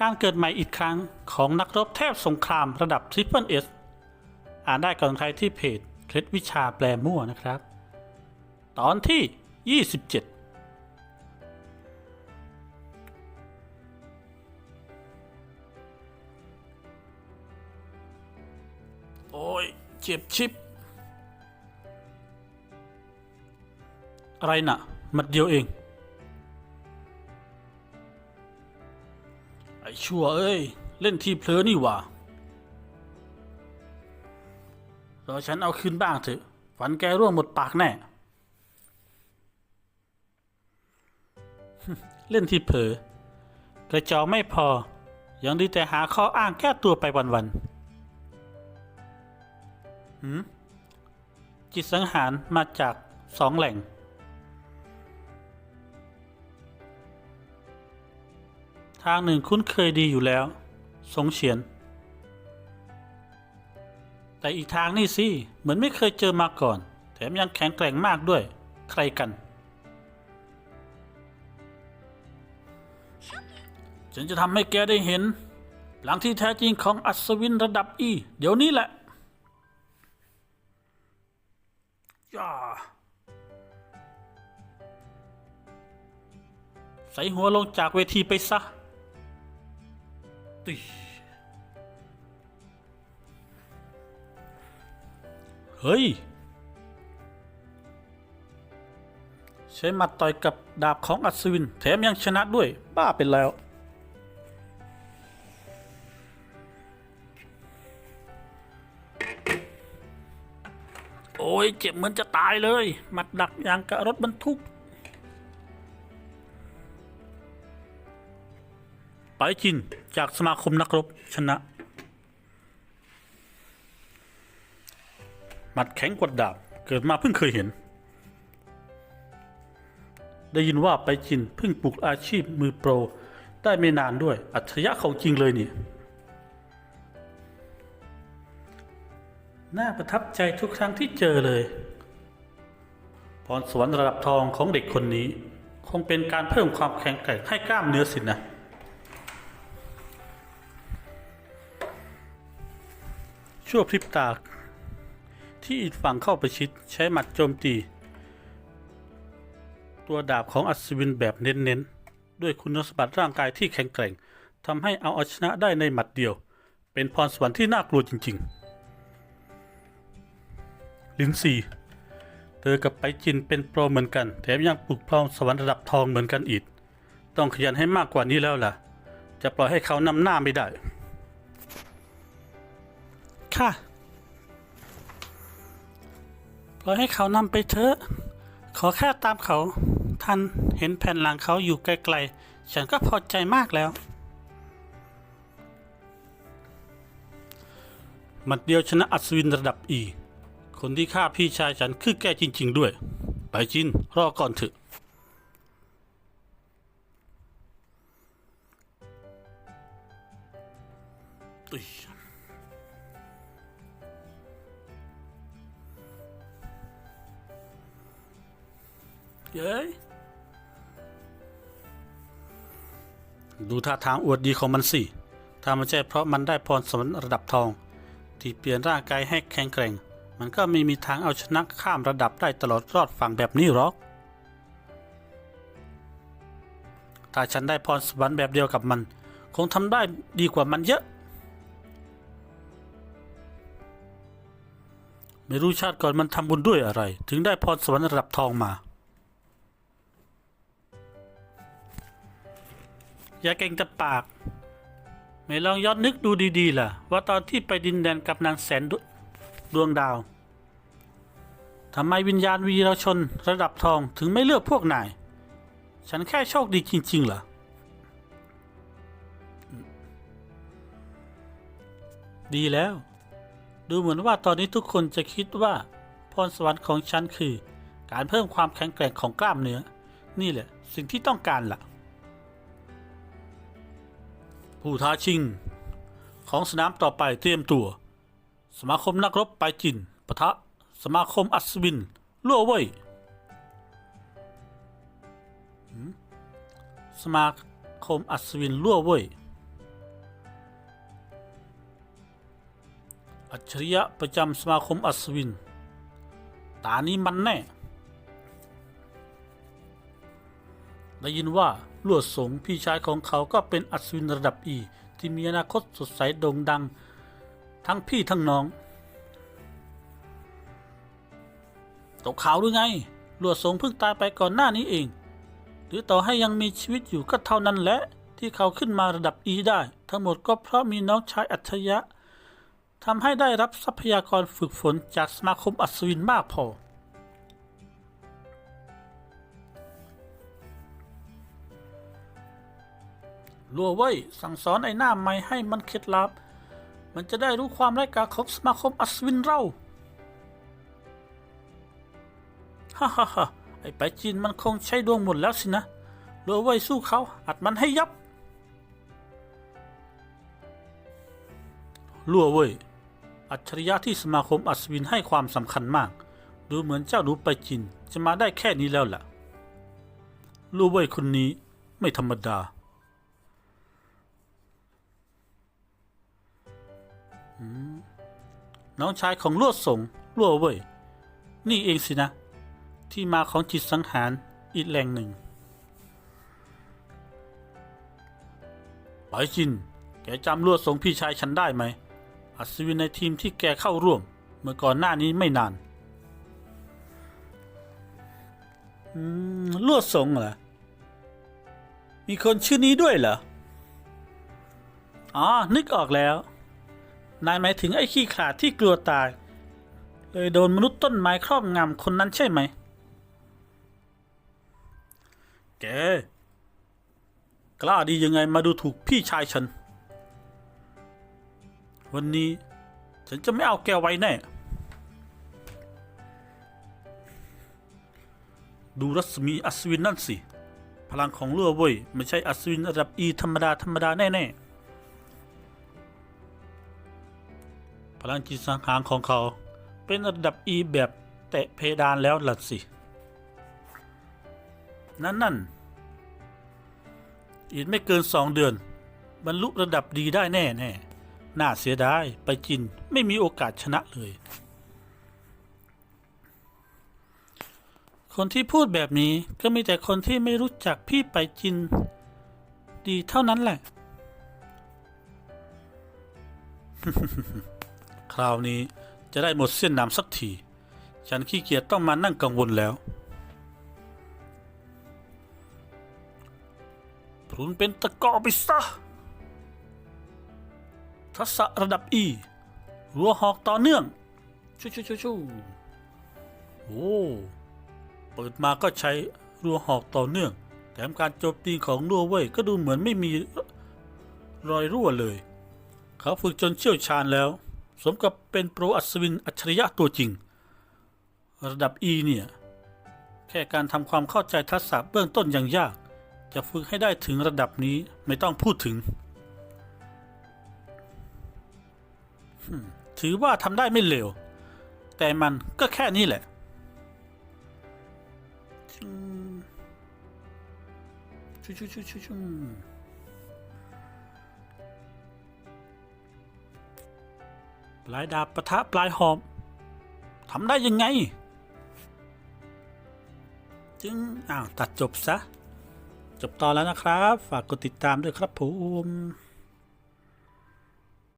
การเกิดใหม่อีกครั้งของนักรบเทพสงครามระดับ Triple S อ่านได้ก่อนใครที่เพจเคล็ดวิชาแปลมั่วนะครับ ตอนที่ 27โอ้ยเจ็บชิบ อะไรน่ะ มัดเดียวเอง ชั่วเอ้ย เล่นทีเพลอนี่หว่ารอฉันเอาคืนบ้างเถอะฝันแกร่วงหมดปากแน่ เล่นที่เผลอกระจอกไม่พอ ยังดีแต่หาข้ออ้างแก้ตัวไปวันๆหืมจิตสังหารมาจากสองแหล่ง ทางหนึ่งคุ้นเคยดีอยู่แล้ว สงเฉียน แต่อีกทางนี่สิ เหมือนไม่เคยเจอมาก่อน แถมยังแข็งแกร่งมากด้วย ใครกัน ฉันจะทำให้แกได้เห็น หลังที่แท้จริงของอัศวินระดับอี เดี๋ยวนี้แหละย่าใส่หัวลงจากเวทีไปซะ ตุยเฮ้ย ใช้หมัดต่อยกับดาบของอัศวิน แถมยังชนะด้วย บ้าไปแล้ว โอ้ย เจ็บเหมือนจะตายเลยหมัดดักอย่างกับรถบรรทุก ไปจินจากสมาคมนักรบชนะ หมัดแข็งกว่าดาบเกิดมาเพิ่งเคยเห็น ได้ยินว่าไปจินเพิ่งปลูกอาชีพมือโปร ได้ไม่นานด้วย อัจฉริยะของจริงเลยนี่น่าประทับใจทุกครั้งที่เจอเลย พรสวรรค์ระดับทองของเด็กคนนี้ คงเป็นการเพิ่มความแข็งแกร่งให้กล้ามเนื้อสินะ ชั่วพริบตา ที่อีกฝั่งเข้าประชิดใช้หมัดโจมตี ตัวดาบของอัศวินแบบเน้นๆ ด้วยคุณสมบัติร่างกายที่แข็งแกร่งทำให้เอาเอาชนะได้ในหมัดเดียว เป็นพรสวรรค์ที่น่ากลัวจริง ๆ ลินซีเธอกับไปจินเป็นโปรเหมือนกัน แถมยังปลุกพรสวรรค์ระดับทองเหมือนกันอีก ต้องขยันให้มากกว่านี้แล้วล่ะ จะปล่อยให้เขานำหน้าไม่ได้ ค่ะปล่อยให้เขานำไปเถอะ ขอแค่ตามเขาท่านเห็นแผ่นหลังเขาอยู่ไกลๆ ฉันก็พอใจมากแล้ว มัดเดียวชนะอัศวินระดับอี คนที่ฆ่าพี่ชายฉันคือแกจริง ๆ ด้วย ไปจินรอก่อนเถอะอุ๊ เย้ยดูท่าทางอวดดีของมันสิถ้าไม่ใช่เพราะมันได้พรสวรรค์ระดับทอง ที่เปลี่ยนร่างกายให้แข็งแกร่ง มันก็ไม่มีทางเอาชนะข้ามระดับได้ตลอดรอดฝั่งแบบนี้หรอก ถ้าฉันได้พรสวรรค์แบบเดียวกับมัน คงทำได้ดีกว่ามันเยอะ ไม่รู้ชาติก่อนมันทำบุญด้วยอะไร ถึงได้พรสวรรค์ระดับทองมา อย่าเก่งแต่ปาก ไม่ลองย้อนนึกดูดีๆล่ะ ว่าตอนที่ไปดินแดนกับนางแสนดดวงดาวทำไมวิญญาณวีรชนระดับทองถึงไม่เลือกพวกนาย ฉันแค่โชคดีจริงๆเหรอดีแล้ว ดูเหมือนว่าตอนนี้ทุกคนจะคิดว่า พรสวรรค์ของฉันคือ การเพิ่มความแข็งแกร่งของกล้ามเนื้อ นี่แหละ สิ่งที่ต้องการล่ะ ผู้ท้าชิง ของสนามต่อไปเตรียมตัว สมาคมนักรบไปจินปะทะ สมาคมอัศวินล่วเว้ยสมาคมอัศวินล่วเว้ยอัจฉริยะประจำสมาคมอัศวิน ตานี้มันแน่ ได้ยินว่า ลวดสงพี่ชายของเขาก็เป็นอัศวินระดับอีที่มีอนาคตสดใสโด่งดัง ทั้งพี่ทั้งน้องตกข่าวหรือไงลวดสงเพิ่งตายไปก่อนหน้านี้เอง หรือต่อให้ยังมีชีวิตอยู่ก็เท่านั้นแหละที่เขาขึ้นมาระดับอีได้ ทั้งหมดก็เพราะมีน้องชายอัจฉริยะทำให้ได้รับทรัพยากรฝึกฝนจากสมาคมอัศวินมากพอ ลัวไว้ยสั่งสอนไอ้หน้าใหม่ให้มันเคล็ดลับ มันจะได้รู้ความไร้กาของสมาคมอัศวินเราฮ่าฮ่าฮ่าไอ้ไปจีนมันคงใช้ดวงหมดแล้วสินะลัวไว้ยสู้เขาอัดมันให้ยับลัวเว้ย อัจฉริยะที่สมาคมอัศวินให้ความสำคัญมาก ดูเหมือนเจ้าหนูไปจีนจะมาได้แค่นี้แล้วล่ะลัวเว้ยคนนี้ไม่ธรรมดา น้องชายของลวดสงลวเว่ยนี่เองสินะ ที่มาของจิตสังหารอีกแหล่งหนึ่งไปจิน แกจำลวดสงพี่ชายฉันได้ไหม อัศวินในทีมที่แกเข้าร่วม เมื่อก่อนหน้านี้ไม่นานลวดสงเหรอ มีคนชื่อนี้ด้วยเหรอ อ๋อ นึกออกแล้ว นายหมายถึงไอ้ขี้ขลาดที่กลัวตาย เลยโดนมนุษย์ต้นไม้ครอบงำคนนั้นใช่ไหม แก กล้าดียังไงมาดูถูกพี่ชายฉัน วันนี้ฉันจะไม่เอาแกไว้แน่ ดูรัศมีอัศวินนั่นสิ พลังของเลือเว้ยไม่ใช่อัศวินระดับอีธรรมดาธรรมดาแน่ๆ พลังจิตสังหารของเขา เป็นระดับ E แบบแตะเพดานแล้วล่ะสิ นั่นนั่นอีกไม่เกินสองเดือน บรรลุระดับดีได้แน่แน่น่าเสียดาย ไปจินไม่มีโอกาสชนะเลย คนที่พูดแบบนี้ก็มีแต่คนที่ไม่รู้จักพี่ไปจิน ดีเท่านั้นแหละ ราวนี้จะได้หมดเส้นน้ำสักที ฉันขี้เกียจต้องมานั่งกังวลแล้วพรุนเป็นตะกอไปซะทักษะระดับอีรัวหอกต่อเนื่อง ชูชูชูชูโอ้เปิดมาก็ใช้รัวหอกต่อเนื่อง แถมการโจมตีของรัวเว่ยก็ดูเหมือนไม่มีรอยรั่วเลย เขาฝึกจนเชี่ยวชาญแล้ว สมกับเป็นโปรอัศวินอัจฉริยะตัวจริง ระดับ E เนี่ย แค่การทำความเข้าใจทักษะเบื้องต้นยังยาก จะฝึกให้ได้ถึงระดับนี้ไม่ต้องพูดถึง ถือว่าทำได้ไม่เลว แต่มันก็แค่นี้แหละชิงชุชุชุชุ ลายดาบปะทะปลายหอมทำได้ยังไง จึงอ้าวตัดจบซะ จบตอนแล้วนะครับ ฝากกดติดตามด้วยครับผม